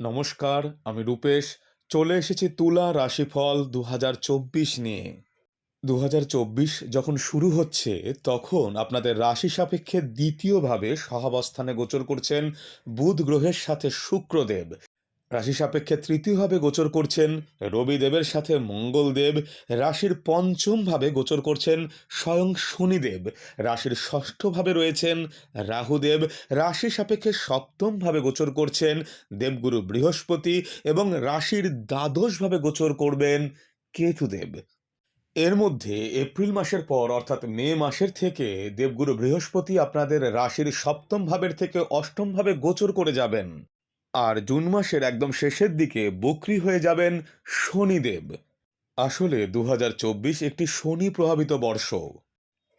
নমস্কার, আমি রূপেশ। চলে এসেছি তুলা রাশিফল দু হাজার চব্বিশ নিয়ে। দু হাজার চব্বিশ যখন শুরু হচ্ছে, তখন আপনাদের রাশি সাপেক্ষে দ্বিতীয়ভাবে সহাবস্থানে গোচর করছেন বুধ গ্রহের সাথে শুক্রদেব। রাশি সাপেক্ষে তৃতীয়ভাবে গোচর করছেন রবিদেবের সাথে মঙ্গলদেব, রাশির পঞ্চমভাবে গোচর করছেন স্বয়ং শনিদেব, রাশির ষষ্ঠভাবে রয়েছেন রাহুদেব রাশি সাপেক্ষে সপ্তমভাবে গোচর করছেন দেবগুরু বৃহস্পতি এবং রাশির দ্বাদশভাবে গোচর করবেন কেতুদেব। এর মধ্যে এপ্রিল মাসের পর, অর্থাৎ মে মাসের থেকে দেবগুরু বৃহস্পতি আপনাদের রাশির সপ্তম ভাবের থেকে অষ্টম ভাবে গোচর করে যাবেন। আর জুন মাসের একদম শেষের দিকে বক্রি হয়ে যাবেন শনিদেব। আসলে দু হাজার চব্বিশ একটি শনি প্রভাবিত বর্ষ।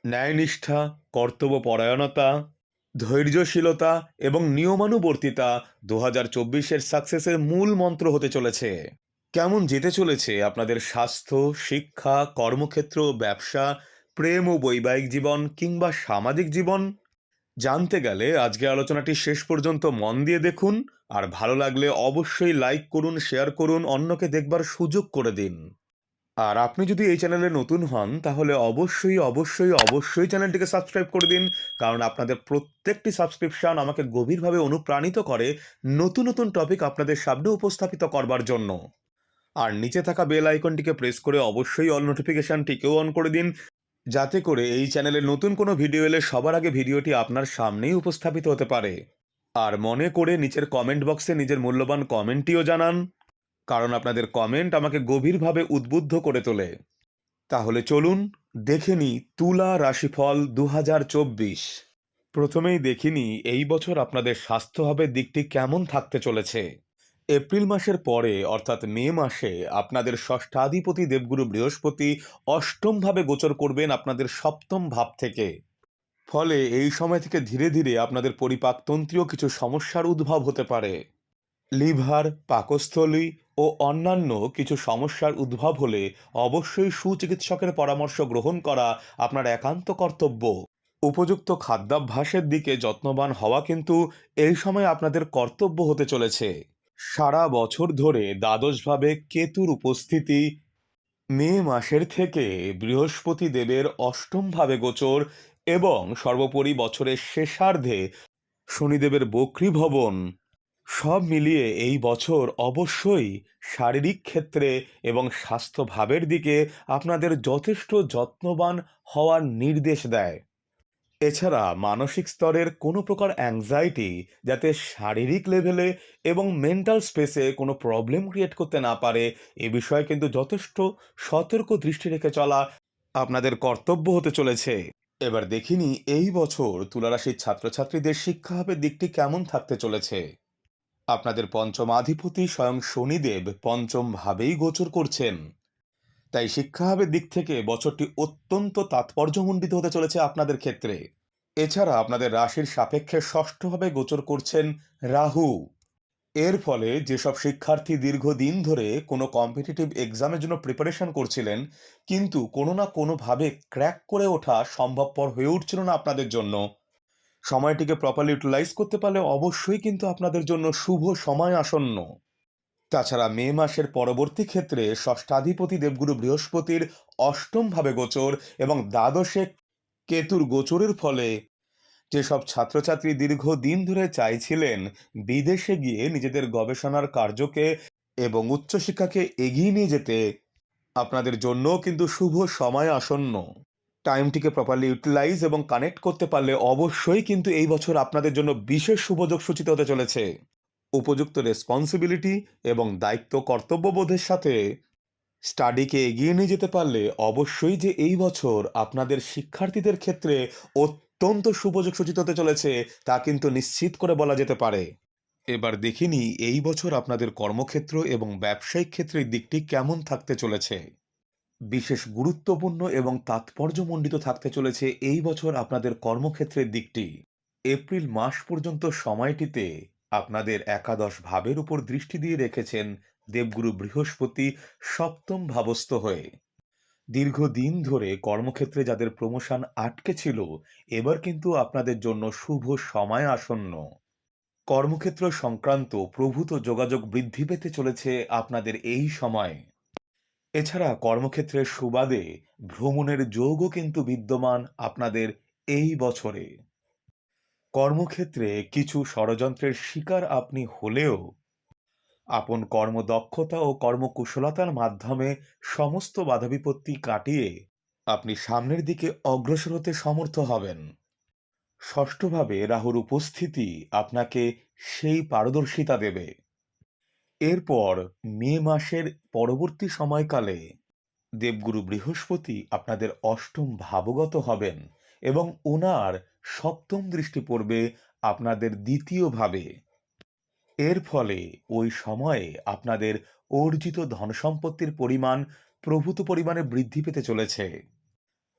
ন্যায়নিষ্ঠা, কর্তব্যপরায়ণতা, ধৈর্যশীলতা এবং নিয়মানুবর্তিতা দু হাজার চব্বিশের সাকসেসের মূল মন্ত্র হতে চলেছে। কেমন যেতে চলেছে আপনাদের স্বাস্থ্য, শিক্ষা, কর্মক্ষেত্র, ব্যবসা, প্রেম ও বৈবাহিক জীবন কিংবা সামাজিক জীবন? জানতে গেলে আজকে আলোচনাটি শেষ পর্যন্ত মন দিয়ে দেখুন, আর ভালো লাগলে অবশ্যই লাইক করুন, শেয়ার করুন, অন্যকে দেখবার সুযোগ করে দিন। আর আপনি যদি এই চ্যানেলে নতুন হন, তাহলে অবশ্যই অবশ্যই অবশ্যই চ্যানেলটিকে সাবস্ক্রাইব করে দিন, কারণ আপনাদের প্রত্যেকটি সাবস্ক্রিপশন আমাকে গভীরভাবে অনুপ্রাণিত করে নতুন নতুন টপিক আপনাদের সামনে উপস্থাপিত করবার জন্য। আর নিচে থাকা বেল আইকনটিকে প্রেস করে অবশ্যই অল নোটিফিকেশনটিকেও অন করে দিন যাতে করে এই চ্যানেলে নতুন কোনো ভিডিও এলে সবার আগে ভিডিওটি আপনার সামনেই উপস্থাপিত হতে পারে। আর মনে করে নিচের কমেন্ট বক্সে নিজের মূল্যবান কমেন্টটিও জানান, কারণ আপনাদের কমেন্ট আমাকে গভীরভাবে উদ্বুদ্ধ করে তোলে। তাহলে চলুন দেখে নিই তুলা রাশিফল দু হাজার চব্বিশ। প্রথমেই দেখিনি এই বছর আপনাদের স্বাস্থ্যভাবের দিকটি কেমন থাকতে চলেছে। এপ্রিল মাসের পরে, অর্থাৎ মে মাসে, আপনাদের ষষ্ঠাধিপতি দেবগুরু বৃহস্পতি অষ্টমভাবে গোচর করবেন আপনাদের সপ্তম ভাব থেকে। ফলে এই সময় থেকে ধীরে ধীরে আপনাদের পরিপাকতন্ত্রীয় কিছু সমস্যার উদ্ভব হতে পারে। লিভার, পাকস্থলী ও অন্যান্য কিছু সমস্যার উদ্ভব হলে অবশ্যই সুচিকিৎসকের পরামর্শ গ্রহণ করা আপনার একান্ত কর্তব্য। উপযুক্ত খাদ্যাভ্যাসের দিকে যত্নবান হওয়া কিন্তু এই সময় আপনাদের কর্তব্য হতে চলেছে। সারা বছর ধরে দ্বাদশভাবে কেতুর উপস্থিতি। মে মাসের থেকে বৃহস্পতি দেবের অষ্টমভাবে গোচর এবং সর্বোপরি বছরের শেষার্ধে শনিদেবের বক্রী ভবন সব মিলিয়ে এই বছর অবশ্যই শারীরিক ক্ষেত্রে এবং স্বাস্থ্যভাবের দিকে আপনাদের যথেষ্ট যত্নবান হওয়ার নির্দেশ দেয়। এছাড়া মানসিক স্তরের কোনো প্রকার অ্যাংজাইটি যাতে শারীরিক লেভেলে এবং মেন্টাল স্পেসে কোনো প্রবলেম ক্রিয়েট করতে না পারে, এ বিষয়ে কিন্তু যথেষ্ট সতর্ক দৃষ্টি রেখে চলা আপনাদের কর্তব্য হতে চলেছে। এবার দেখিনি এই বছর তুলারাশির ছাত্রছাত্রীদের শিক্ষাভাবের দিকটি কেমন থাকতে চলেছে। আপনাদের পঞ্চমাধিপতি স্বয়ং শনিদেব পঞ্চম ভাবেই গোচর করছেন। তাই শিক্ষাভাবের দিক থেকে বছরটি অত্যন্ত তাৎপর্যমণ্ডিত হতে চলেছে আপনাদের ক্ষেত্রে। এছাড়া আপনাদের রাশির সাপেক্ষে ষষ্ঠভাবে গোচর করছেন রাহু। এর ফলে যেসব শিক্ষার্থী দীর্ঘদিন ধরে কোনো কম্পিটিটিভ এক্সামের জন্য প্রিপারেশন করছিলেন, কিন্তু কোনো না কোনোভাবে ক্র্যাক করে ওঠা সম্ভবপর হয়ে উঠছিল না আপনাদের জন্য। সময়টিকে প্রপারলি ইউটিলাইজ করতে পারলে অবশ্যই কিন্তু আপনাদের জন্য শুভ সময় আসন্ন। তাছাড়া মে মাসের পরবর্তী ক্ষেত্রে ষষ্ঠাধিপতি দেবগুরু বৃহস্পতির অষ্টম ভাবে গোচর এবং দ্বাদশে কেতুর গোচরের ফলে যেসব ছাত্রছাত্রী দীর্ঘদিন ধরে চাইছিলেন বিদেশে গিয়ে নিজেদের গবেষণার কার্যকে এবং উচ্চশিক্ষাকে এগিয়ে নিয়ে যেতে, আপনাদের জন্য কিন্তু শুভ সময় আসন্ন। টাইমটিকে প্রপারলি ইউটিলাইজ এবং কানেক্ট করতে পারলে অবশ্যই কিন্তু এই বছর আপনাদের জন্য বিশেষ শুভযোগ সূচিত হতে চলেছে। উপযুক্ত রেসপন্সিবিলিটি এবং দায়িত্ব কর্তব্যবোধের সাথে স্টাডিকে এগিয়ে নিয়ে যেতে পারলে অবশ্যই যে এই বছর আপনাদের শিক্ষার্থীদের ক্ষেত্রে অত্যন্ত শুভযোগ সূচিত হতে চলেছে তা কিন্তু নিশ্চিত করে বলা যেতে পারে। এবার দেখিনি এই বছর আপনাদের কর্মক্ষেত্র এবং ব্যবসায়িক ক্ষেত্রের দিকটি কেমন থাকতে চলেছে। বিশেষ গুরুত্বপূর্ণ এবং তাৎপর্যমণ্ডিত থাকতে চলেছে এই বছর আপনাদের কর্মক্ষেত্রের দিকটি। এপ্রিল মাস পর্যন্ত সময়টিতে আপনাদের একাদশ ভাবের উপর দৃষ্টি দিয়ে রেখেছেন দেবগুরু বৃহস্পতি সপ্তম ভাবস্থ হয়ে। দীর্ঘদিন ধরে কর্মক্ষেত্রে যাদের প্রমোশন আটকে ছিল, এবার কিন্তু আপনাদের জন্য শুভ সময় আসন্ন। কর্মক্ষেত্র সংক্রান্ত প্রভূত যোগাযোগ বৃদ্ধি পেতে চলেছে আপনাদের এই সময়। এছাড়া কর্মক্ষেত্রের সুবাদে ভ্রমণের যোগও কিন্তু বিদ্যমান আপনাদের এই বছরে। কর্মক্ষেত্রে কিছু ষড়যন্ত্রের শিকার আপনি হলেও আপন কর্মদক্ষতা ও কর্মকুশলতার মাধ্যমে সমস্ত বাধাবিপত্তি কাটিয়ে আপনি সামনের দিকে অগ্রসর হতে সমর্থ হবেন। ষষ্ঠভাবে রাহুর উপস্থিতি আপনাকে সেই পারদর্শিতা দেবে। এরপর মে মাসের পরবর্তী সময়কালে দেবগুরু বৃহস্পতি আপনাদের অষ্টম ভাবগত হবেন এবং ওনার সপ্তম দৃষ্টি পড়বে আপনাদের দ্বিতীয় ভাবে। এর ফলে ওই সময়ে আপনাদের অর্জিত ধনসম্পত্তির পরিমাণ প্রভূত পরিমাণে বৃদ্ধি পেতে চলেছে।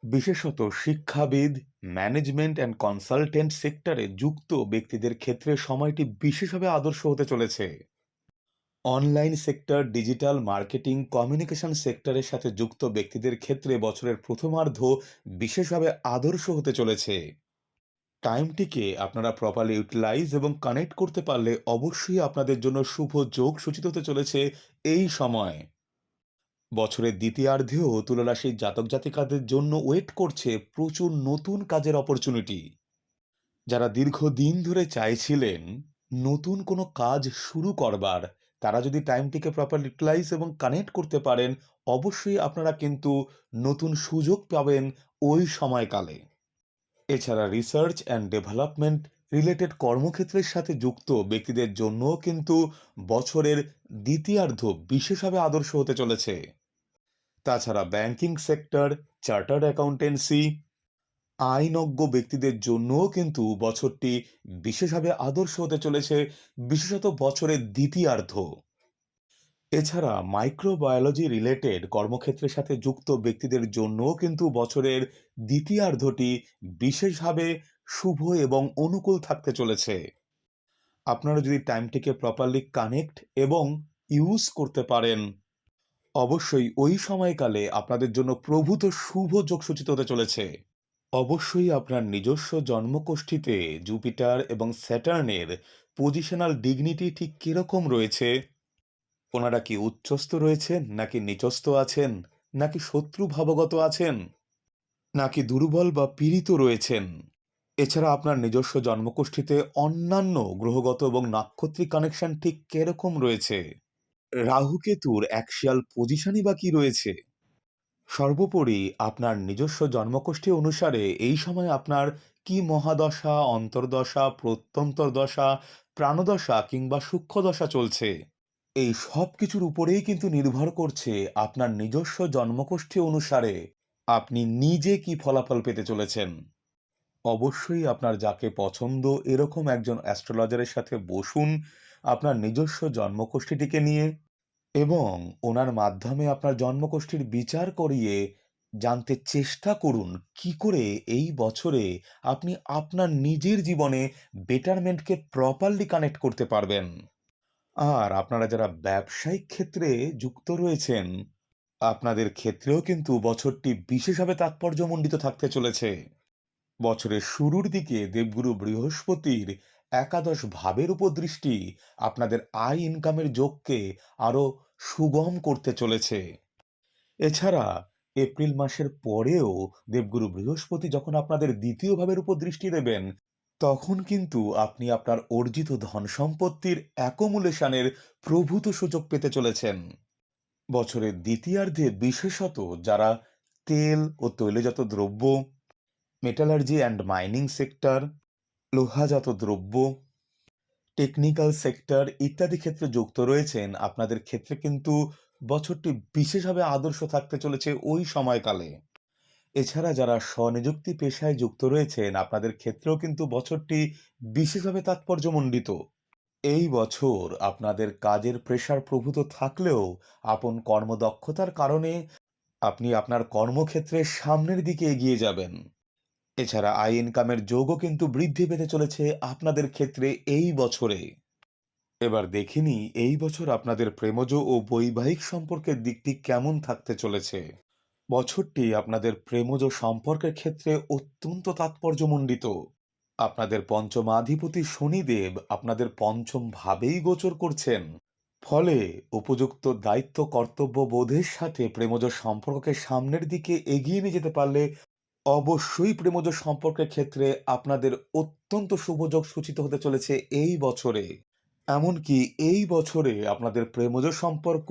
বিশেষত শিক্ষাবিদ, ম্যানেজমেন্ট অ্যান্ড কনসালটেন্ট সেক্টরে যুক্ত ব্যক্তিদের ক্ষেত্রে সময়টি বিশেষভাবে আদর্শ হতে চলেছে। Online sector, digital marketing, communication সেক্টরের সাথে যুক্ত ব্যক্তিদের ক্ষেত্রে বছরের প্রথমার্ধ বিশেষভাবে আদর্শ হতে চলেছে। টাইমটিকে আপনারা প্রপারলি ইউটিলাইজ এবং কানেক্ট করতে পারলে অবশ্যই আপনাদের জন্য শুভ যোগ সূচিত হতে চলেছে এই সময়। বছরের দ্বিতীয়ার্ধেও তুলারাশির জাতক জাতিকাদের জন্য ওয়েট করছে প্রচুর নতুন কাজের অপরচুনিটি যারা দীর্ঘদিন ধরে চাইছিলেন নতুন কোনো কাজ শুরু করবার, তারা যদি টাইমটিকে প্রপার ইউটিলাইজ এবং কানেক্ট করতে পারেন, অবশ্যই আপনারা কিন্তু নতুন সুযোগ পাবেন ওই সময়কালে। এছাড়া রিসার্চ অ্যান্ড ডেভেলপমেন্ট রিলেটেড কর্মক্ষেত্রের সাথে যুক্ত ব্যক্তিদের জন্যও কিন্তু বছরের দ্বিতীয়ার্ধ বিশেষভাবে আদর্শ হতে চলেছে। তাছাড়া ব্যাংকিং সেক্টর চার্টার্ড অ্যাকাউন্টেন্সি আইনজ্ঞ ব্যক্তিদের জন্যও কিন্তু বছরটি বিশেষভাবে আদর্শ হতে চলেছে, বিশেষত বছরের দ্বিতীয়ার্ধ। এছাড়া মাইক্রোবায়োলজি রিলেটেড কর্মক্ষেত্রের সাথে যুক্ত ব্যক্তিদের জন্যও কিন্তু বছরের দ্বিতীয়ার্ধটি বিশেষভাবে শুভ এবং অনুকূল থাকতে চলেছে। আপনারা যদি টাইমটিকে প্রপারলি কানেক্ট এবং ইউজ করতে পারেন, অবশ্যই ওই সময়কালে আপনাদের জন্য প্রভূত শুভ যোগ সূচিত হতে চলেছে। অবশ্যই আপনার নিজস্ব জন্মকোষ্ঠীতে জুপিটার এবং স্যাটার্নের পজিশনাল ডিগনিটি ঠিক কীরকম রয়েছে ওনারা কি উচ্চস্থ রয়েছেন, নাকি নিচস্থ আছেন, নাকি শত্রু ভাবগত আছেন, নাকি দুর্বল বা পীড়িত রয়েছেন? এছাড়া আপনার নিজস্ব জন্মকোষ্ঠীতে অন্যান্য গ্রহগত এবং নাক্ষত্রিক কানেকশন ঠিক কেরকম রয়েছে? রাহুকেতুর অ্যাক্সিয়াল পজিশনই বা কি রয়েছে? সর্বোপরি আপনার নিজস্ব জন্মকোষ্ঠী অনুসারে এই সময় আপনার কি মহাদশা, অন্তর্দশা প্রত্যন্তর দশা প্রাণদশা কিংবা সূক্ষ্মদশা চলছে? এই সব কিছুর উপরেই কিন্তু নির্ভর করছে আপনার নিজস্ব জন্মকোষ্ঠী অনুসারে আপনি নিজে কি ফলাফল পেতে চলেছেন। অবশ্যই আপনার যাকে পছন্দ এরকম একজন অ্যাস্ট্রোলজারের সাথে বসুন আপনার নিজস্ব জন্মকোষ্ঠীটিকে নিয়ে এবং ওনার মাধ্যমে আপনার জন্মকোষ্ঠীর বিচার করিয়ে জানতে চেষ্টা করুন কি করে এই বছরে আপনি আপনার নিজের জীবনে বেটারমেন্টকে প্রপারলি কানেক্ট করতে পারবেন। আর আপনারা যারা ব্যবসায়িক ক্ষেত্রে যুক্ত রয়েছেন, আপনাদের ক্ষেত্রেও কিন্তু বছরটি বিশেষভাবে তাৎপর্যমণ্ডিত থাকতে চলেছে। বছরের শুরুর দিকে দেবগুরু বৃহস্পতির একাদশ ভাবের উপর দৃষ্টি আপনাদের আয় ইনকামের যোগকে আরও সুগম করতে চলেছে। এছাড়া এপ্রিল মাসের পরেও দেবগুরু বৃহস্পতি যখন আপনাদের দ্বিতীয় ভাবের উপর দৃষ্টি দেবেন তখন কিন্তু আপনি আপনার অর্জিত ধন সম্পত্তির অ্যাকোমুলেশনের প্রভূত সুযোগ পেতে চলেছেন। বছরের দ্বিতীয়ার্ধে বিশেষত যারা তেল ও তৈলজাত দ্রব্য, মেটালার্জি অ্যান্ড মাইনিং সেক্টর, লোহাজাত দ্রব্য, টেকনিক্যাল সেক্টর ইত্যাদি ক্ষেত্রে যুক্ত রয়েছেন, আপনাদের ক্ষেত্রে কিন্তু বছরটি বিশেষভাবে আদর্শ থাকতে চলেছে ওই সময়কালে। এছাড়া যারা স্বনিযুক্তি পেশায় যুক্ত রয়েছেন, আপনাদের ক্ষেত্রেও কিন্তু বছরটি বিশেষভাবে তাৎপর্যমণ্ডিত। এই বছর আপনাদের কাজের প্রেশার প্রভূত থাকলেও আপন কর্মদক্ষতার কারণে আপনি আপনার কর্মক্ষেত্রে সামনের দিকে এগিয়ে যাবেন। এছাড়া আই ইনকামের যোগও কিন্তু বৃদ্ধি পেতে চলেছে আপনাদের ক্ষেত্রে এই বছরে। এবার দেখিনি এই বছর আপনাদের প্রেমজ ও বৈবাহিক সম্পর্কের দিকটি কেমন থাকতে চলেছে। বছরটি আপনাদের প্রেমজ সম্পর্কের ক্ষেত্রে অত্যন্ত তাৎপর্যমণ্ডিত। আপনাদের পঞ্চমাধিপতি শনিদেব আপনাদের পঞ্চম ভাবেই গোচর করছেন। ফলে উপযুক্ত দায়িত্ব কর্তব্য বোধের সাথে প্রেমজ সম্পর্ককে সামনের দিকে এগিয়ে নিয়ে যেতে পারলে অবশ্যই প্রেমজ সম্পর্কের ক্ষেত্রে আপনাদের অত্যন্ত শুভযোগ সূচিত হতে চলেছে এই বছরে। এমনকি এই বছরে আপনাদের প্রেমজ সম্পর্ক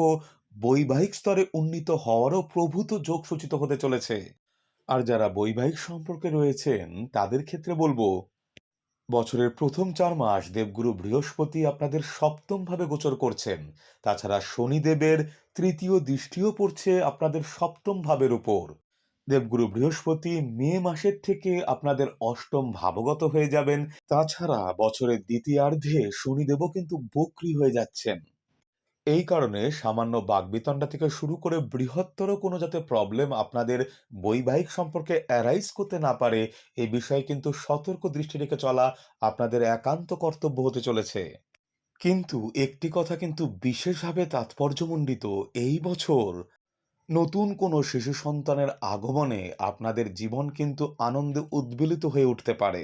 বৈবাহিক স্তরে উন্নীত হওয়ারও প্রভূত যোগ সূচিত হতে চলেছে। আর যারা বৈবাহিক সম্পর্কে রয়েছেন, তাদের ক্ষেত্রে বলব, বছরের প্রথম চার মাস দেবগুরু বৃহস্পতি আপনাদের সপ্তম ভাবে গোচর করছেন। তাছাড়া শনিদেবের তৃতীয় দৃষ্টিও পড়ছে আপনাদের সপ্তম ভাবের উপর। দেবগুরু বৃহস্পতি মে মাসের থেকে আপনাদের অষ্টম ভাবগত হয়ে যাবেন। তাছাড়া বছরের দ্বিতীয়ার্ধে শনিদেবও কিন্তু বক্রী হয়ে যাচ্ছেন। এই কারণে সামান্য বাগবিতণ্ডা থেকে শুরু করে বৃহত্তর কোনো যাতে প্রবলেম আপনাদের বৈবাহিক সম্পর্কে অ্যারাইজ করতে না পারে, এ বিষয়ে কিন্তু সতর্ক দৃষ্টি রেখে চলা আপনাদের একান্ত কর্তব্য হতে চলেছে। কিন্তু একটি কথা কিন্তু বিশেষভাবে তাৎপর্যমণ্ডিত, এই বছর নতুন কোনো শিশু সন্তানের আগমনে আপনাদের জীবন কিন্তু আনন্দে উদ্বেলিত হয়ে উঠতে পারে।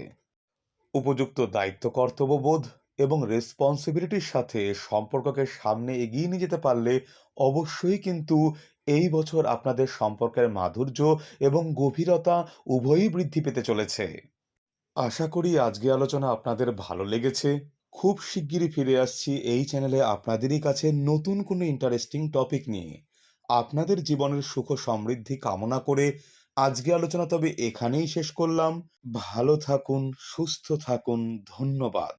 উপযুক্ত দায়িত্ব কর্তব্যবোধ এবং রেসপন্সিবিলিটির সাথে সম্পর্ককে সামনে এগিয়ে নিয়ে যেতে পারলে অবশ্যই কিন্তু এই বছর আপনাদের সম্পর্কের মাধুর্য এবং গভীরতা উভয়ই বৃদ্ধি পেতে চলেছে। আশা করি আজকে আলোচনা আপনাদের ভালো লেগেছে। খুব শিগগিরই ফিরে আসছি এই চ্যানেলে আপনাদেরই কাছে নতুন কোনো ইন্টারেস্টিং টপিক নিয়ে। আপনাদের জীবনের সুখ সমৃদ্ধি কামনা করে আজকে আলোচনা তবে এখানেই শেষ করলাম। ভালো থাকুন, সুস্থ থাকুন, ধন্যবাদ।